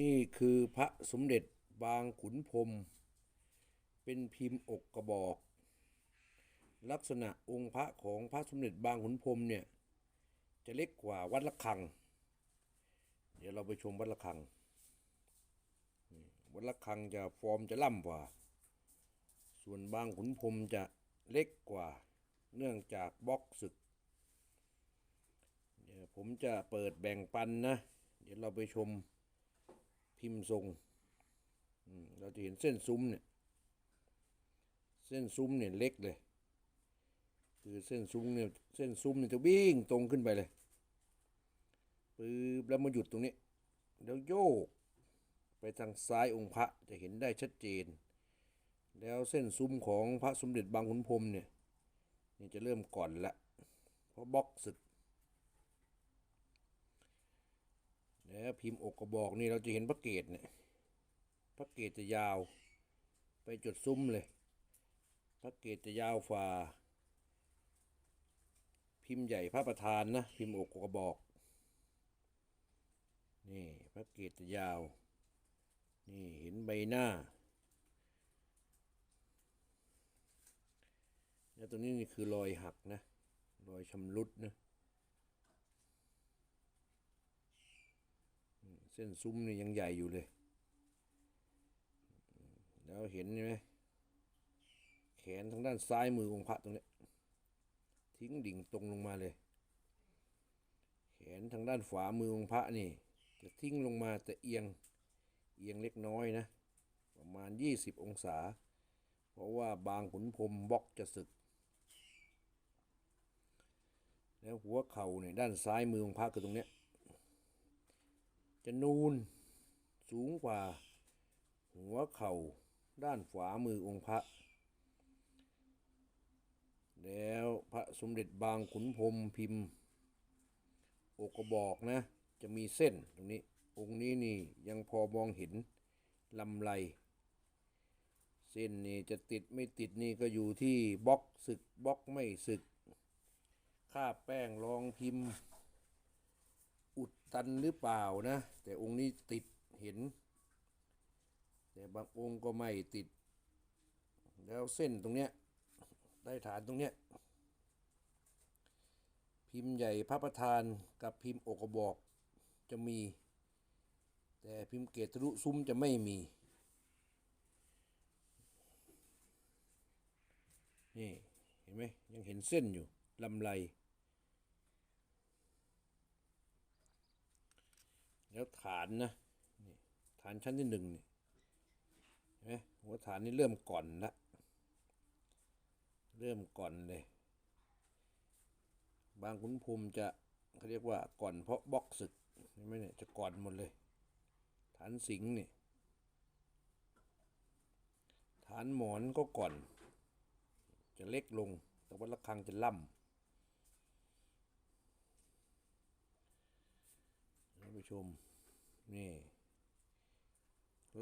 นี่คือพระสมเด็จบางขุนพรมเป็นพิมพ์อกกระบอก ลักษณะองค์พระของพระสมเด็จบางขุนพรมเนี่ยจะเล็กกว่าวัดละคัง เดี๋ยวเราไปชมวัดละคัง วัดละคังจะฟอร์มจะล่ำกว่า ส่วนบางขุนพรมจะเล็กกว่า เนื่องจากบล็อกศึก เดี๋ยวผมจะเปิดแบ่งปันนะ เดี๋ยวเราไปชม พิมพ์ทรงเราจะเห็นเส้นซุ้มเนี่ย เส้นซุ้มเนี่ยเล็กเลย คือเส้นซุ้มเนี่ย เส้นซุ้มเนี่ยจะวิ่งตรงขึ้นไปเลยปื๊บแล้วมาหยุดตรงนี้ แล้วโยก ไปทางซ้ายองค์พระจะเห็นได้ชัดเจน แล้วเส้นซุ้มของพระสมเด็จบางขุนพรมเนี่ยนี่จะเริ่มก่อนละ เพราะบล็อกศึก แล้ว พิมพ์อกกระบอกนี่เราจะเห็นพระเกตเนี่ยพระเกตจะยาว ไปจุดซุ้มเลย พระเกตจะยาวฝ่า พิมพ์ใหญ่พระประธานนะพิมพ์อกกระบอกนี่พระเกตจะยาว นี่เห็นใบหน้าแล้วตรงนี้นี่คือรอยหักนะ รอยชำรุดนะ เส้นซุ้มนี่ยังใหญ่อยู่เลย แล้วเห็นไหมแขนทางด้านซ้ายมือองค์พระตรงนี้ ทิ้งดิ่งตรงลงมาเลย แขนทางด้านขวามือองค์พระนี่ จะทิ้งลงมาแต่เอียงเอียงเล็กน้อยนะ ประมาณ 20 องศา เพราะว่าบางขุนพรมบล็อกจะสึก แล้วหัวเข่าเนี่ยด้านซ้ายมือองค์พระคือตรงเนี้ย จะนูนสูงกว่า หัวเข่าด้านขวามือองค์พระ แล้วพระสมเด็จบางขุนพรมพิมพ์ อกกระบอกนะ จะมีเส้นตรงนี้ องค์นี้นี่ยังพอมองเห็นลำไร เส้นนี่จะติดไม่ติดนี่ก็อยู่ที่บล็อกศึกบล็อกไม่ศึกค่าบแป้งรองพิมพ์ อุดตันหรือเปล่านะ แต่องค์นี้ติดเห็น แต่บางองค์ก็ไม่ติด แล้วเส้นตรงเนี้ยได้ฐานตรงเนี้ยพิมพ์ใหญ่พระประธานกับพิมพ์อกกระบอกจะมี แต่พิมพ์เกตรุซุ้มจะไม่มีนี่เห็นไหมยังเห็นเส้นอยู่ลำไร แล้วฐานนะนี่ฐานชั้นที่หนึ่งนี่เห็นไหมหัวฐานนี่เริ่มก่อนละเริ่มก่อนเลย บางขุนพรหมจะเขาเรียกว่าก่อนเพราะบล็อกศึกเห็นไหมเนี่ยจะก่อนหมดเลย ฐานสิงห์นี่ฐานหมอนก็ก่อน จะเล็กลง แต่ว่าระฆังจะล่ำ ชม นี่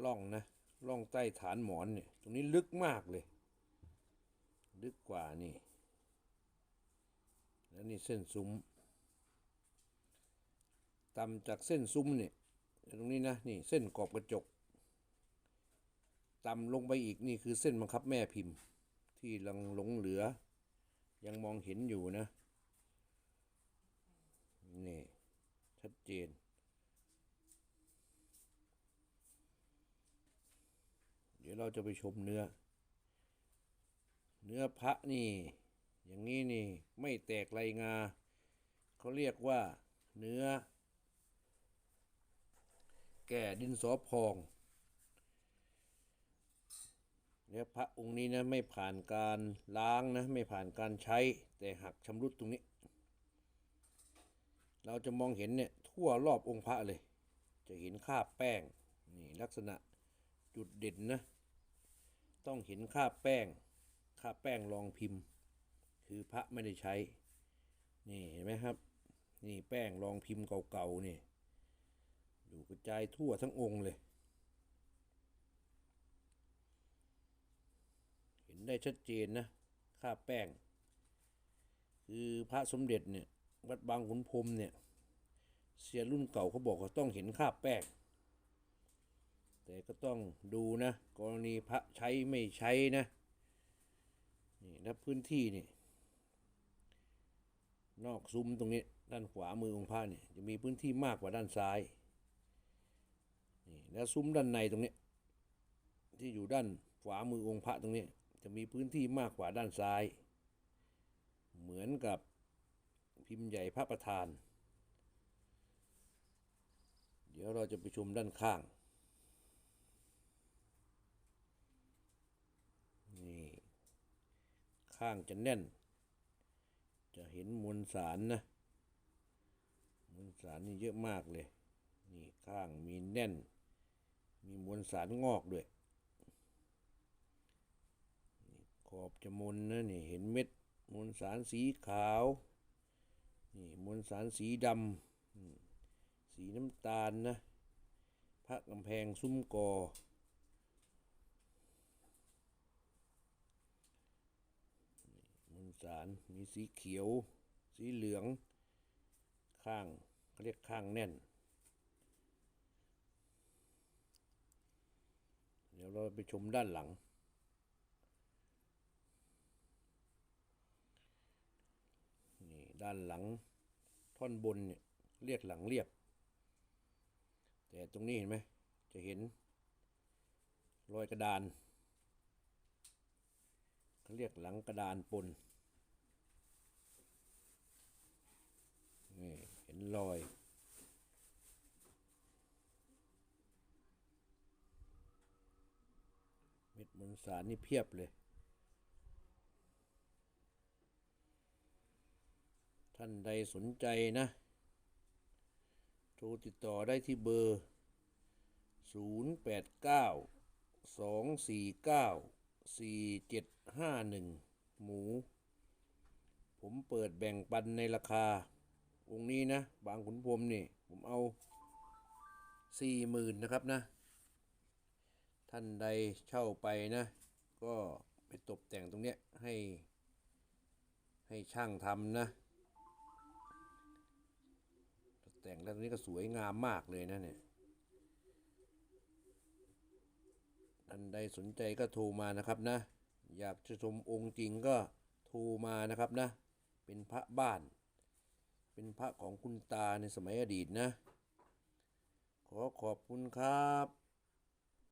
ล่องนะล่องใต้ฐานหมอนเนี่ย ตรงนี้ลึกมากเลย ลึกกว่านี่ แล้วนี่เส้นซุ้มต่ำจากเส้นซุ้มเนี่ยตรงนี้นะนี่เส้นกรอบกระจกต่ำลงไปอีกนี่คือเส้นบังคับแม่พิมพ์ ที่ลังหลงเหลือ ยังมองเห็นอยู่นะ นี่ ชัดเจน เราจะไปชมเนื้อ เนื้อพระนี่ อย่างนี้นี่ไม่แตกไรงาเขาเรียกว่าเนื้อ แก่ดินสอพองเนื้อพระองค์นี้นะไม่ผ่านการล้างนะไม่ผ่านการใช้แต่หักชำรุดตรงนี้ เราจะมองเห็นเนี่ยทั่วรอบองค์พระเลย จะเห็นคราบแป้งนี่ลักษณะจุดเด่นนะ ต้องเห็นคราแป้งคราแป้งรองพิมพ์ คือพระไม่ได้ใช้ นี่เห็นไหมครับ นี่แป้งรองพิมพ์เก่าๆนี่ อยู่กระจายทั่วทั้งองค์เลย เห็นได้ชัดเจนนะคราแป้ง คือพระสมเด็จเนี่ย วัดบางขุนพรมเนี่ย เสียรุ่นเก่าเขาบอกว่าต้องเห็นคราแป้ง แต่ก็ต้องดูนะ กรณีพระใช้ไม่ใช้นะ นี่นะพื้นที่นี่ นอกซุ้มตรงนี้ ด้านขวามือองค์พระเนี่ยจะมีพื้นที่มากกว่าด้านซ้าย นี่แล้วซุ้มด้านในตรงนี้ ที่อยู่ด้านขวามือองค์พระตรงนี้ จะมีพื้นที่มากกว่าด้านซ้าย เหมือนกับพิมพ์ใหญ่พระประธาน เดี๋ยวเราจะไปชมด้านข้าง นี่ ข้างจะแน่น จะเห็นมวลสารนะ มวลสารนี่เยอะมากเลย นี่ข้างมีแน่น มีมวลสารงอกด้วยขอบจะมนนะนี่เห็นเม็ดมวลสารสีขาวนี่มวลสารสีดำสีน้ำตาลนะพระกำแพงซุ้มกอ มวล สารมีสีเขียว สีเหลือง ข้างเขาเรียกข้างแน่น เดี๋ยวเราไปชมด้านหลัง นี่ด้านหลังท่อนบนเนี่ยเรียกหลังเรียบ แต่ตรงนี้เห็นไหมจะเห็นรอยกระดานเขาเรียกหลังกระดานปน เห็นรอย เม็ดมวลสารนี่เพียบเลย ท่านใดสนใจนะ โทรติดต่อได้ที่เบอร์ 089 249 4751 หมูผมเปิดแบ่งปันในราคา องค์นี้นะ บางขุนพรมนี่ ผมเอา40,000นะครับนะ ท่านใดเช่าไปนะ ก็ไปตกแต่งตรงเนี้ยให้ ให้ช่างทำนะ ตกแต่งแล้วตรงนี้ก็สวยงามมากเลยนะเนี่ยท่านใดสนใจก็โทรมานะครับนะ อยากจะชมองค์จริงก็โทรมานะครับนะ เป็นพระบ้าน เป็นพระของคุณตาในสมัยอดีตนะ ขอขอบคุณครับ